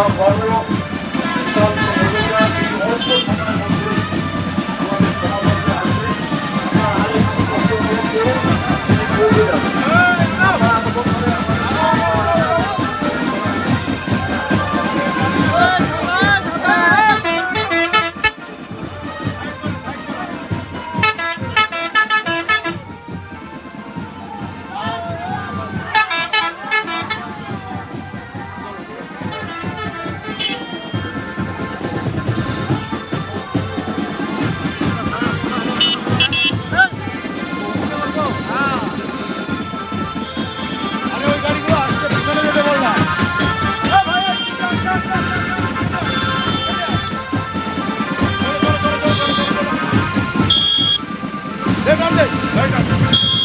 Juan Pablo. Venga.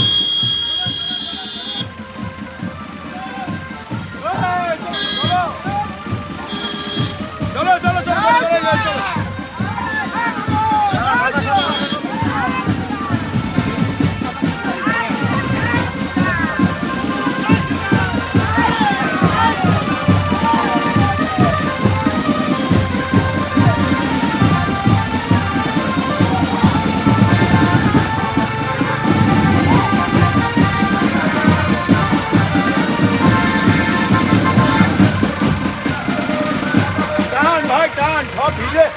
好，皮嘞。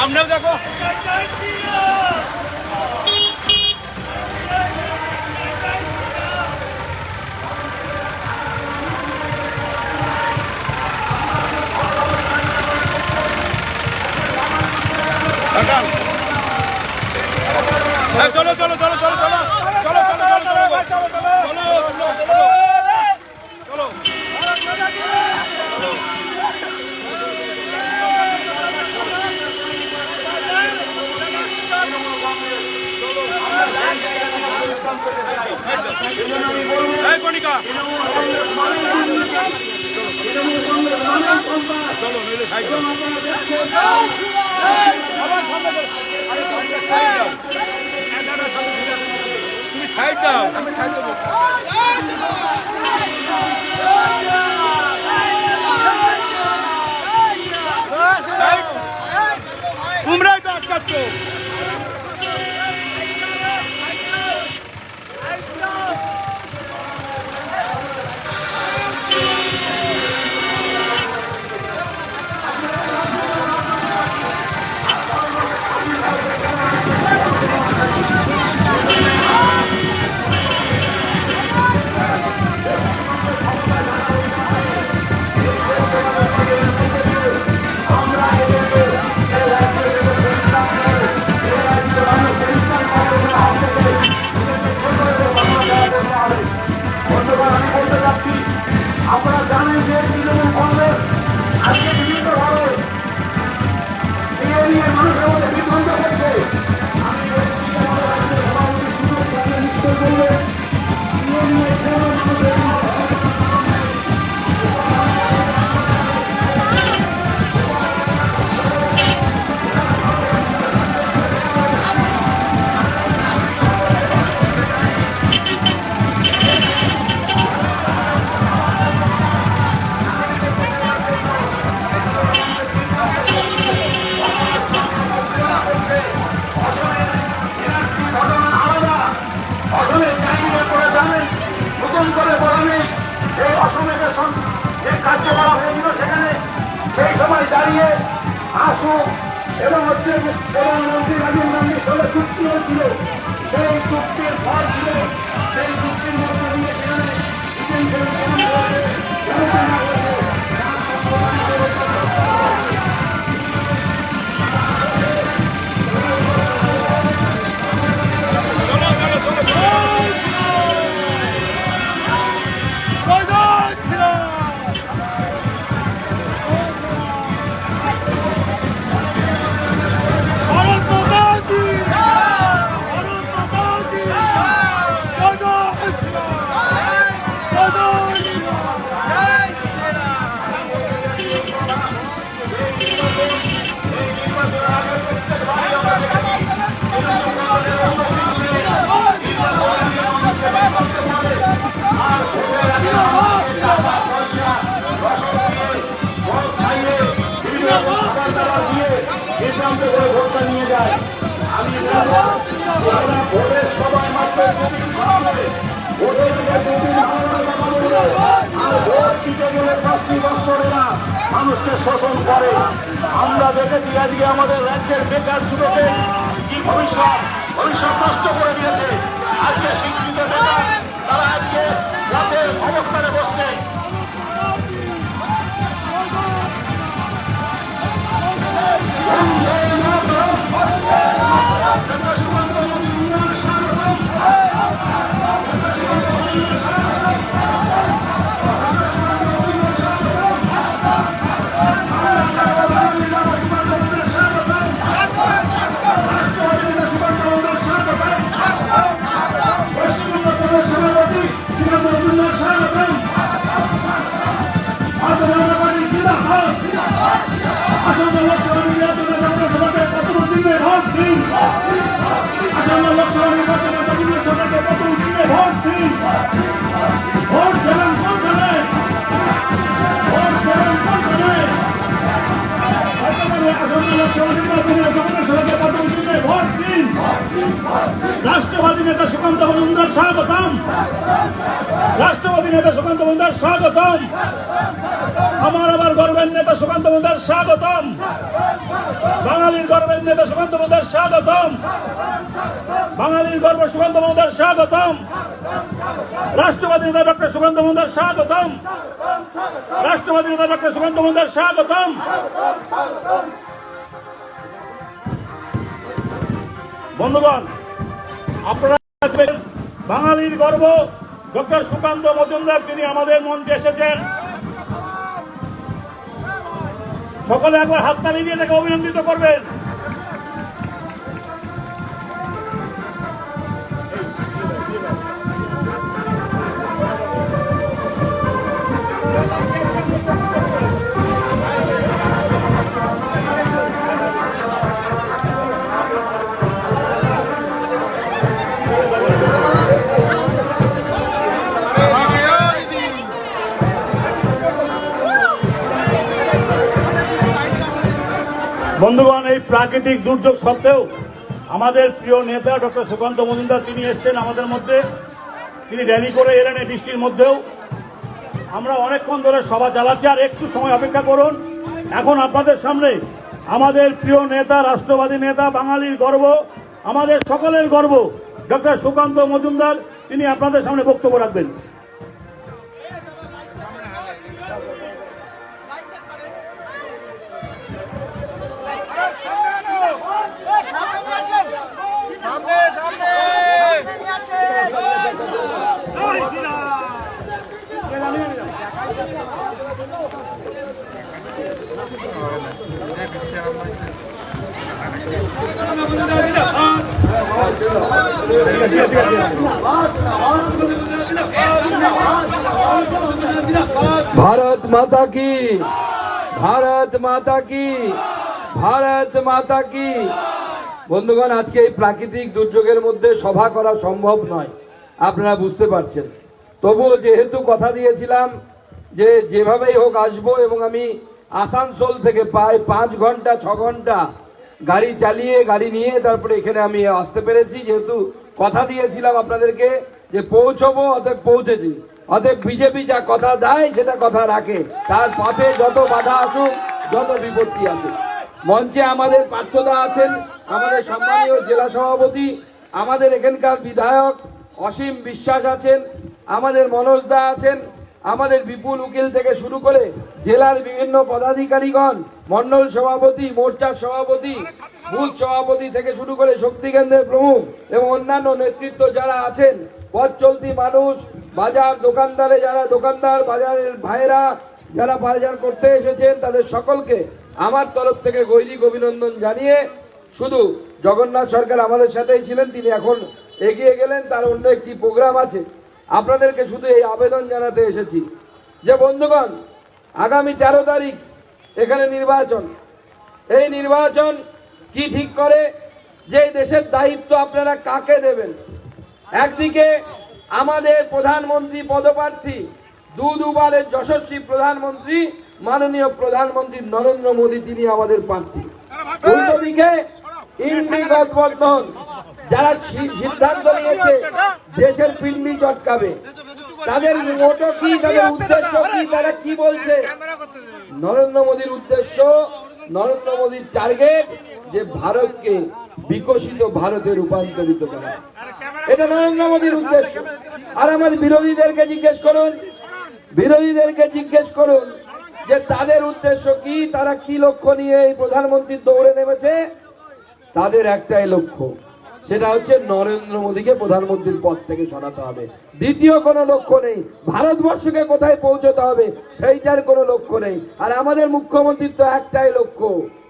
আমরাও দেখো। হ্যাঁ, চলো চলো চলো চলো চলো। তুমি সাইড দাও আমি সাইড দেবো তোমরাই তো আটকাচ্ছ। আসুক এবং হচ্ছে প্রধানমন্ত্রী রাজীব গান্ধীর সঙ্গে চুক্তি হয়েছিল। সেই চুক্তির ফল ছিল, সেই চুক্তির মধ্যে ভোটের সময় মাত্র দুদিন সামনে ভোটের দিকে পাঁচটি বছরেরা মানুষকে শোষণ করে আমরা দেখেছি আজকে আমাদের রাজ্যের বেকার যুবকের কি ভবিষ্যৎ নষ্ট করে দিয়েছে। আজকে শিক্ষিত তারা আজকে রাতের অবস্থানে বসছে। ভোট দেবেন কোনখানে ভোট দেবেন কোনখানে রাষ্ট্রবাদী নেতা সুকান্ত মজুমদার, স্বাগতম। রাষ্ট্রবাদী নেতা সুকান্ত মজুমদার, স্বাগতম। আমার আবার গর্বের নেতা সুকান্ত মজুমদার, স্বাগতম। বাঙালির গর্বের নেতা সুকান্ত মজুমদার, স্বাগতম। বাঙালির গর্ব সুকান্ত মজুমদার স্বাগতম। রাষ্ট্রবাদী নেতা ডক্টর সুকান্ত মজুমদার স্বাগতম। রাষ্ট্রবাদী নেতা ডক্টর সুকান্ত মজুমদার স্বাগতম। বন্ধুগণ, আপনারা বাঙালির গর্ব ডক্টর সুকান্ত মজুমদার, তিনি আমাদের মঞ্চে এসেছেন। সকলে একবার হাততালি দিয়ে তাকে অভিনন্দিত করবেন। বন্ধুগণ, এই প্রাকৃতিক দুর্যোগ সত্ত্বেও আমাদের প্রিয় নেতা ডক্টর সুকান্ত মজুমদার, তিনি এসছেন আমাদের মধ্যে। তিনি র্যালি করে এলেন এই বৃষ্টির মধ্যেও। আমরা অনেকক্ষণ ধরে সভা চালাচ্ছি, আর একটু সময় অপেক্ষা করুন। এখন আপনাদের সামনে আমাদের প্রিয় নেতা, রাষ্ট্রবাদী নেতা, বাঙালির গর্ব, আমাদের সকলের গর্ব, ডক্টর সুকান্ত মজুমদার, তিনি আপনাদের সামনে বক্তব্য রাখবেন। भारत माता की ভারত মাতা কি ভারত মাতা কি বন্ধুগণ আজকে এই প্রাকৃতিক দুর্যোগের মধ্যে সভা করা সম্ভব নয় আপনারা বুঝতে পারছেন তবুও যেহেতু কথা দিয়েছিলাম যে যেভাবেই হোক আসবো এবং আমি আসানসোল থেকে প্রায় পাঁচ ঘণ্টা, ছ ঘণ্টা গাড়ি চালিয়ে, গাড়ি নিয়ে তারপরে এখানে আমি আসতে পেরেছি। যেহেতু কথা দিয়েছিলাম আপনাদেরকে যে পৌঁছবো, অতএব পৌঁছেছি। অতএব বিজেপি যা কথা দেয়, সেটা কথা রাখে। তার পথে যত বাধা আসুক, যত বিপত্তি আসুক। মঞ্চে আমাদের পার্থদা আছেন আমাদের সম্মানীয় জেলা সভাপতি, আমাদের এখানকার বিধায়ক অসীম বিশ্বাস আছেন, আমাদের মনোজ দা আছেন আমাদের বিপুল উকিল থেকে শুরু করে জেলার বিভিন্ন পদাধিকারীগণ, মন্ডল সভাপতি, মোর্চার সভাপতি, বুথ সভাপতি থেকে শুরু করে শক্তি কেন্দ্রের প্রমুখ এবং অন্যান্য নেতৃত্ব যারা আছেন, পথ চলতি মানুষ, বাজার দোকানদারে যারা দোকানদার, বাজারের ভাইরা যারা বাজার করতে এসেছেন, তাদের সকলকে আমার তরফ থেকে গৈরিক অভিনন্দন জানিয়ে শুধু জগন্নাথ সরকার আমাদের সাথেই ছিলেন, তিনি এখন এগিয়ে গেলেন, তার অন্য একটি প্রোগ্রাম আছে। আপনাদেরকে শুধু এই আবেদন জানাতে এসেছি যে বন্ধুগণ, আগামী তেরো তারিখ এখানে নির্বাচন। এই নির্বাচন কি ঠিক করে? যে দেশের দায়িত্ব আপনারা কাকে দেবেন? একদিকে আমাদের প্রধানমন্ত্রী পদপ্রার্থী, দু দুবারের যশস্বী প্রধানমন্ত্রী, মাননীয় প্রধানমন্ত্রী নরেন্দ্র মোদী তিনি আমাদের প্রার্থী। উল্টো দিকে ইন্দ্রি গঠবন্ধন যারা সিদ্ধান্ত নিয়েছে দেশের পিন্ডি চটকাবে, তাদের মোটো কি, তাদের উদ্দেশ্য কি, তারা কি বলছে? নরেন্দ্র মোদীর উদ্দেশ্য, নরেন্দ্র মোদীর টার্গেট যে ভারতকে বিকশিত ভারতে রূপান্তরিত করা। এটা নরেন্দ্র মোদীর উদ্দেশ্য। আর আমার বিরোধীদেরকে জিজ্ঞেস করুন, বিরোধীদেরকে জিজ্ঞেস করুন যে তাদের উদ্দেশ্য কি, তারা কি লক্ষ্য নিয়ে এই প্রধানমন্ত্রীর দৌড়ে নেমেছে? তাদের একটাই লক্ষ্য সেটা হচ্ছে নরেন্দ্র মোদীকে প্রধানমন্ত্রীর পদ থেকে সরাতে হবে। দ্বিতীয় কোনো লক্ষ্য নেই। ভারতবর্ষকে কোথায় পৌঁছতে হবে সেইটার কোনো লক্ষ্য নেই। আর আমাদের মুখ্যমন্ত্রীর তো একটাই লক্ষ্য,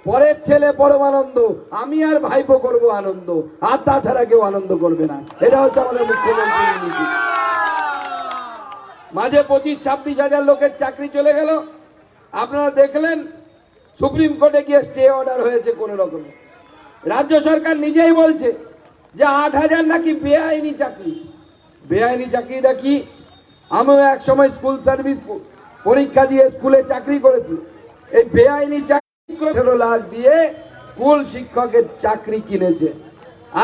পরের ছেলে পরমানন্দ, আমি আর ভাইপো করব আনন্দ, আর তাছাড়া কেউ আনন্দ করবে না। এটা হচ্ছে আমাদের মুখ্যমন্ত্রীর নীতি। মাঝে পঁচিশ, ছাব্বিশ হাজার লোকের চাকরি চলে গেল। আপনারা দেখলেন, সুপ্রিম কোর্টে গিয়ে স্টে অর্ডার হয়েছে কোনো রকমে। রাজ্য সরকার নিজেই বলছে যে আট হাজার নাকি বেআইনি চাকরি। বেআইনি চাকরিটা কি? আমিও এক সময় স্কুল সার্ভিস পরীক্ষা দিয়ে স্কুলে চাকরি করেছি। এই বেআইনি চাকরি লাখ দিয়ে স্কুল শিক্ষকের চাকরি কিনেছে।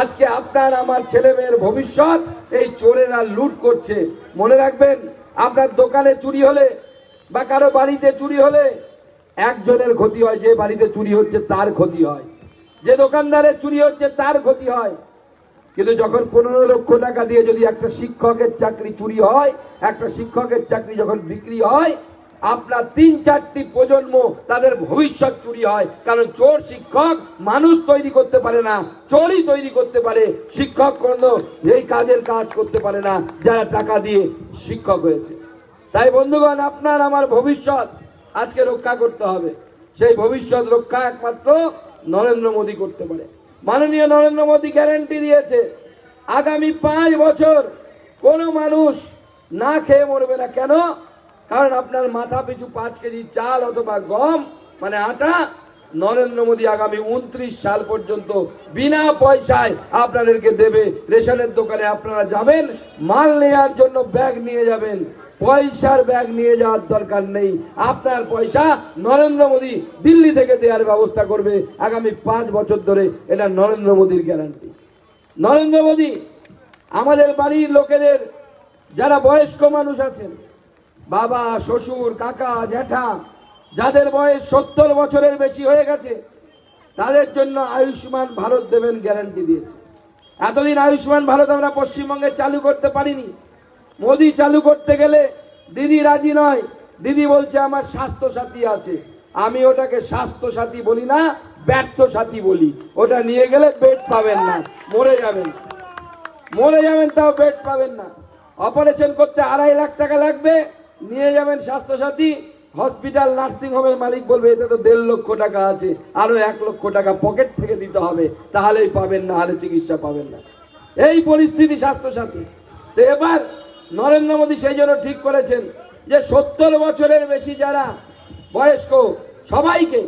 আজকে আপনার আমার ছেলে মেয়ের ভবিষ্যৎ এই চোরেরা লুট করছে। মনে রাখবেন, আপনার দোকানে চুরি হলে বা কারও বাড়িতে চুরি হলে একজনের ক্ষতি হয়, যে বাড়িতে চুরি হচ্ছে তার ক্ষতি হয়। যে দোকানদারের চুরি হচ্ছে তার ক্ষতি হয়। কিন্তু যখন পনেরো লক্ষ টাকা দিয়ে যদি একটা শিক্ষকের চাকরি চুরি হয়, একটা শিক্ষকের চাকরি যখন বিক্রি হয়, আপনার তিন চারটি প্রজন্ম তাদের ভবিষ্যৎ চুরি হয়। কারণ চোর শিক্ষক মানুষ তৈরি করতে পারে না, চোরই তৈরি করতে পারে, শিক্ষক কোনো এই কাজের কাজ করতে পারে না, যারা টাকা দিয়ে শিক্ষক হয়েছে। তাই বন্ধুগণ, আপনার আমার ভবিষ্যৎ আজকে রক্ষা করতে হবে। সেই ভবিষ্যৎ রক্ষা একমাত্র নরেন্দ্র মোদী করতে পারে। মাননীয় নরেন্দ্র মোদী গ্যারান্টি দিয়েছে, আগামী পাঁচ বছর কোনো মানুষ না খেয়ে মরবে না। কেন? কারণ আপনার মাথা পিছু পাঁচ কেজি চাল অথবা গম মানে আটা, নরেন্দ্র মোদী আগামী উনত্রিশ সাল পর্যন্ত বিনা পয়সায় আপনাদেরকে দেবে রেশনের দোকানে। আপনারা যাবেন, মাল নেওয়ার জন্য ব্যাগ নিয়ে যাবেন। পয়সার ব্যাগ নিয়ে যাওয়ার দরকার নেই। আপনার পয়সা নরেন্দ্র মোদী দিল্লি থেকে দেওয়ার ব্যবস্থা করবে। আগামী পাঁচ বছর ধরে এটা নরেন্দ্র মোদীর গ্যারান্টি নরেন্দ্র মোদী, আমাদের বাড়ির লোকেদের যারা বয়স্ক মানুষ আছেন, বাবা, শ্বশুর, কাকা, জ্যাঠা, যাদের বয়স সত্তর বছরের বেশি হয়ে গেছে, তাদের জন্য আয়ুষ্মান ভারত দেবেন গ্যারান্টি দিয়েছে। এতদিন আয়ুষ্মান ভারত আমরা পশ্চিমবঙ্গে চালু করতে পারিনি। মোদি চালু করতে গেলে দিদি রাজি নয়। দিদি বলছে, আমার স্বাস্থ্য সাথী আছে। আমি ওটাকে স্বাস্থ্য সাথী বলি না ব্যর্থ সাথী বলি। ওটা নিয়ে গেলে বেড পাবেন না। মরে যাবেন। মরে যাবেন তাও বেড পাবেন না। অপারেশন করতে আড়াই লাখ টাকা লাগবে। নিয়ে যাবেন স্বাস্থ্যসাথী। হসপিটাল, নার্সিং হোমের মালিক বলবে, এতে তো দেড় লক্ষ টাকা আছে। আরও এক লক্ষ টাকা পকেট থেকে দিতে হবে। তাহলেই পাবেন, না হলে চিকিৎসা পাবেন না। এই পরিস্থিতি স্বাস্থ্যসাথী তো এবার নরেন্দ্র মোদী সেই জন্য ঠিক করেছেন যে সত্তর বছরের বেশি যারা বয়স্ক সবাইকে,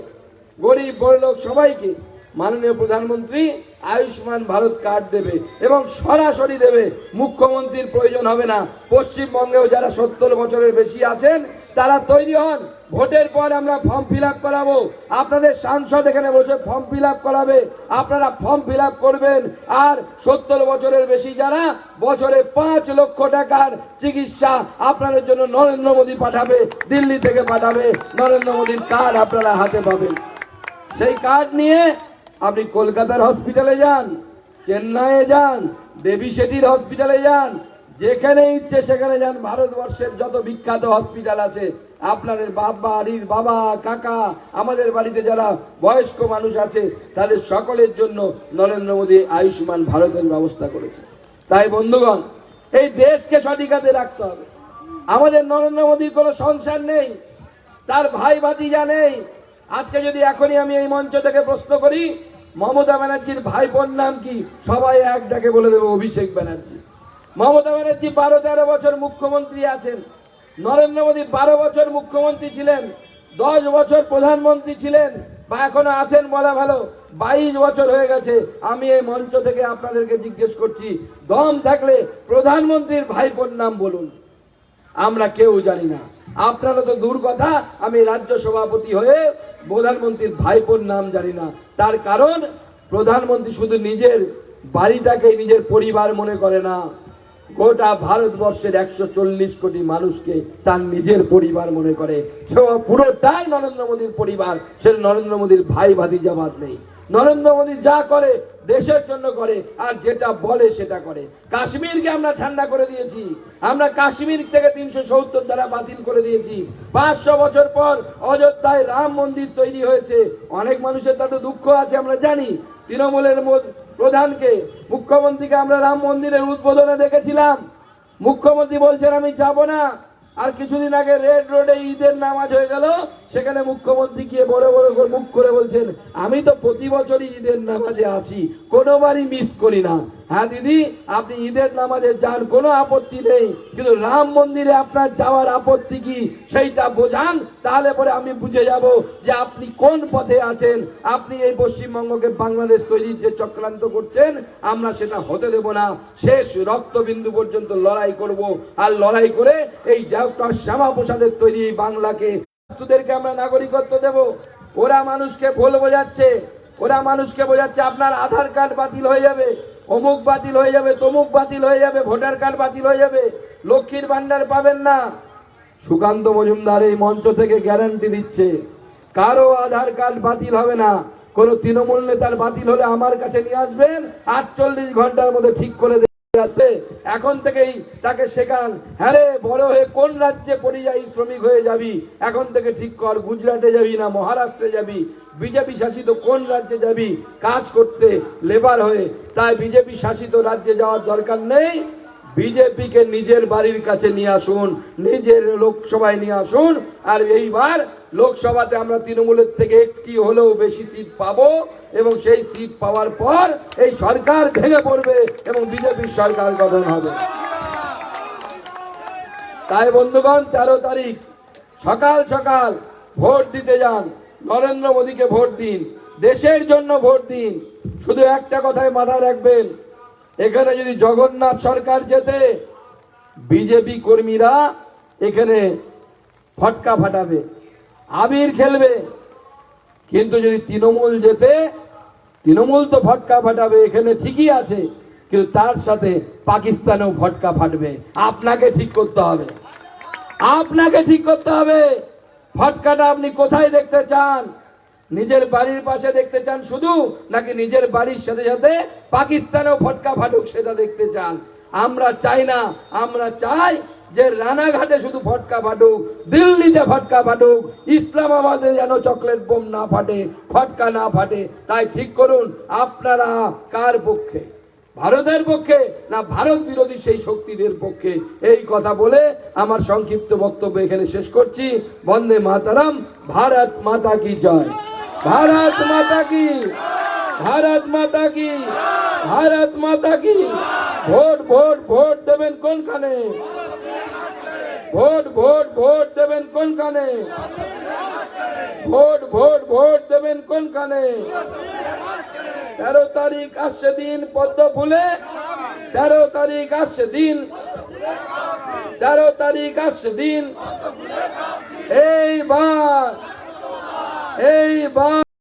গরিব বড়লোক সবাইকে মাননীয় প্রধানমন্ত্রী আয়ুষ্মান ভারত কার্ড দেবে এবং সরাসরি দেবে। মুখ্যমন্ত্রীর প্রয়োজন হবে না। পশ্চিমবঙ্গেও যারা সত্তর বছরের বেশি আছেন তারা তৈরি হন। ভোটের পর আমরা ফর্ম ফিল করাবো। আপনাদের সাংসদ এখানে বসে ফর্ম ফিল করাবে। আপনারা ফর্ম ফিল করবেন। আর সত্তর বছরের বেশি যারা বছরে পাঁচ লক্ষ টাকার চিকিৎসা আপনাদের জন্য নরেন্দ্র মোদী পাঠাবে, দিল্লি থেকে পাঠাবে। নরেন্দ্র মোদীর কার্ড আপনারা হাতে পাবেন। সেই কার্ড নিয়ে আপনি কলকাতার হসপিটালে যান, চেন্নাইয়ে যান, দেবী শেঠির হসপিটালে যান যেখানে ইচ্ছে, সেখানে যান। ভারতবর্ষের যত বিখ্যাত হসপিটাল আছে, আপনাদের বাপ বাড়ির বাবা, কাকা, আমাদের বাড়িতে যারা বয়স্ক মানুষ আছে, তাদের সকলের জন্য নরেন্দ্র মোদী আয়ুষ্মান ভারতের ব্যবস্থা করেছে। তাই বন্ধুগণ, এই দেশকে সঠিক হাতে রাখতে হবে। আমাদের নরেন্দ্র মোদীর কোনো সংসার নেই, তার ভাই ভাতিজা নেই। আজকে যদি এখনই আমি এই মঞ্চ থেকে প্রশ্ন করি, মমতা ব্যানার্জির ভাইপোর নাম কি? সবাই এক ডাকে বলে দেবো, অভিষেক ব্যানার্জি। মমতা ব্যানার্জি বারো, তেরো বছর মুখ্যমন্ত্রী আছেন। নরেন্দ্র মোদী বারো বছর মুখ্যমন্ত্রী ছিলেন। দশ বছর প্রধানমন্ত্রী ছিলেন বা এখনও আছেন বলা ভালো। বাইশ বছর হয়ে গেছে। আমি এই মঞ্চ থেকে আপনাদেরকে জিজ্ঞেস করছি, দম থাকলে প্রধানমন্ত্রীর ভাইপোর নাম বলুন। আমরা কেউ জানি না। আপনারা তো দূর কথা, আমি রাজ্য সভাপতি হয়ে প্রধানমন্ত্রীর ভাইপোর নাম জানি না। তার কারণ, প্রধানমন্ত্রী শুধু নিজের বাড়িটাকে নিজের পরিবার মনে করে না। গোটা ভারতবর্ষের একশো চল্লিশ কোটি মানুষকে তার নিজের পরিবার মনে করে। সে পুরোটাই নরেন্দ্র মোদীর পরিবার, সে নরেন্দ্র মোদীর ভাই ভাতিজাবাদ নেই। নরেন্দ্র মোদী যা করে দেশের জন্য করে, আর যেটা বলে সেটা করে। কাশ্মীরকে আমরা ঠান্ডা করে দিয়েছি। আমরা কাশ্মীর থেকে তিনশো সত্তর দ্বারা বাতিল করে দিয়েছি। পাঁচশো বছর পর অযোধ্যায় রাম মন্দির তৈরি হয়েছে। অনেক মানুষের তাতে দুঃখ আছে, আমরা জানি। তৃণমূলের প্রধানকে, মুখ্যমন্ত্রীকে আমরা রাম মন্দিরের উদ্বোধনে দেখেছিলাম। মুখ্যমন্ত্রী বলছেন, আমি যাব না। আর কিছুদিন আগে রেড রোডে ঈদের নামাজ হয়ে গেল, সেখানে মুখ্যমন্ত্রী গিয়ে বড় বড় মুখ করে বলছেন, আমি তো প্রতি বছরই ঈদের নামাজে আসি, কোনোবারই মিস করি না। হ্যাঁ দিদি, আপনি ঈদের নামাজে যান, কোনো আপত্তি নেই। কিন্তু রাম মন্দিরে আপনার যাওয়ার আপত্তি কি? সেইটা বোঝান, তাহলে পরে আমি বুঝে যাব যে আপনি কোন পথে আছেন। আপনি এই পশ্চিমবঙ্গকে বাংলাদেশ তৈরির যে চক্রান্ত করছেন, আমরা সেটা হতে দেব না। শেষ রক্তবিন্দু পর্যন্ত লড়াই করব। আর লড়াই করে এই ডক্টর শ্যামা প্রসাদের তৈরি বাংলাকে ছাত্রদেরকে আমরা নাগরিকত্ব দেব। ওরা মানুষকে ভুল বোঝাচ্ছে। ওরা মানুষকে বোঝাচ্ছে আপনার আধার কার্ড বাতিল হয়ে যাবে। অমুক বাতিল হয়ে যাবে, তমুক বাতিল হয়ে যাবে, ভোটার কার্ড বাতিল হয়ে যাবে, লক্ষ্মীর ভান্ডার পাবেন না। সুকান্ত মজুমদার এই মঞ্চ থেকে গ্যারান্টি দিচ্ছে, কারও আধার কার্ড বাতিল হবে না, কোন তৃণমূল নেতার বাতিল হলে আমার কাছে নিয়ে আসবেন, আটচল্লিশ ঘণ্টার মধ্যে ঠিক করে যাতে এখন থেকেই তাকে শেখান হ্যাঁ বড় হয়ে কোন রাজ্যে পরিযায়ী শ্রমিক হয়ে যাবি? এখন থেকে ঠিক কর, গুজরাটে যাবি না, মহারাষ্ট্রে যাবি বিজেপি শাসিত কোন রাজ্যে যাবি? কাজ করতে লেবার হয়ে। তাই বিজেপি শাসিত রাজ্যে যাওয়ার দরকার নেই। বিজেপিকে নিজের বাড়ির কাছে নিয়ে আসুন, নিজের লোকসভায় নিয়ে আসুন। আর এইবার লোকসভাতে আমরা তৃণমূলের থেকে একটি হলেও বেশি সিট পাবো এবং সেই সিট পাওয়ার পর এই সরকার ভেঙে পড়বে এবং বিজেপির সরকার গঠন হবে। তাই বন্ধুগণ, তেরো তারিখ, সকাল সকাল ভোট দিতে যান। নরেন্দ্র মোদীকে ভোট দিন, দেশের জন্য ভোট দিন। শুধু একটা কথাই মাথায় রাখবেন, এখানে যদি জগন্নাথ সরকার যেতে, বিজেপি কর্মীরা এখানে ফটকা ফাটাবে, আবির খেলবে। কিন্তু যদি তৃণমূল যেতে, তৃণমূল তো ফটকা ফাটাবে, এখানে ঠিকই আছে, কিন্তু তার সাথে পাকিস্তানেও ফটকা ফাটবে। আপনাকে ঠিক করতে হবে। আপনাকে ঠিক করতে হবে। ফটকাটা আপনি কোথায় দেখতে চান? নিজের বাড়ির পাশে দেখতে চান শুধু, নাকি নিজের বাড়ির সাথে সাথে পাকিস্তানেও ফটকা ফাটুক সেটা দেখতে চান? আমরা চাই না, আমরা চাই যে রানাঘাটে শুধু ফটকা ফাটুক, দিল্লিতে ফটকা ফাটুক, ইসলামাবাদে যেন চকলেট বোম না ফাটে, ফটকা না ফাটে। তাই ঠিক করুন, আপনারা কার পক্ষে? ভারতের পক্ষে না ভারত বিরোধী সেই শক্তিদের পক্ষে? এই কথা বলে আমার সংক্ষিপ্ত বক্তব্য এখানে শেষ করছি। বন্দে মাতারাম, ভারত মাতা কি জয়? ভারত মাতা কি? ভারত মাতা কি? ভারত মাতা কি? ভোট ভোট ভোট দেবেন কোনখানে? ভোট ভোট ভোট দেবেন কোনখানে? ভোট ভোট ভোট দেবেন কোনখানে? তেরো তারিখ আসছে দিন পদ্ম ফুলে। তেরো তারিখ আসছে দিন। তেরো তারিখ আসছে দিন। এইবার এইবার।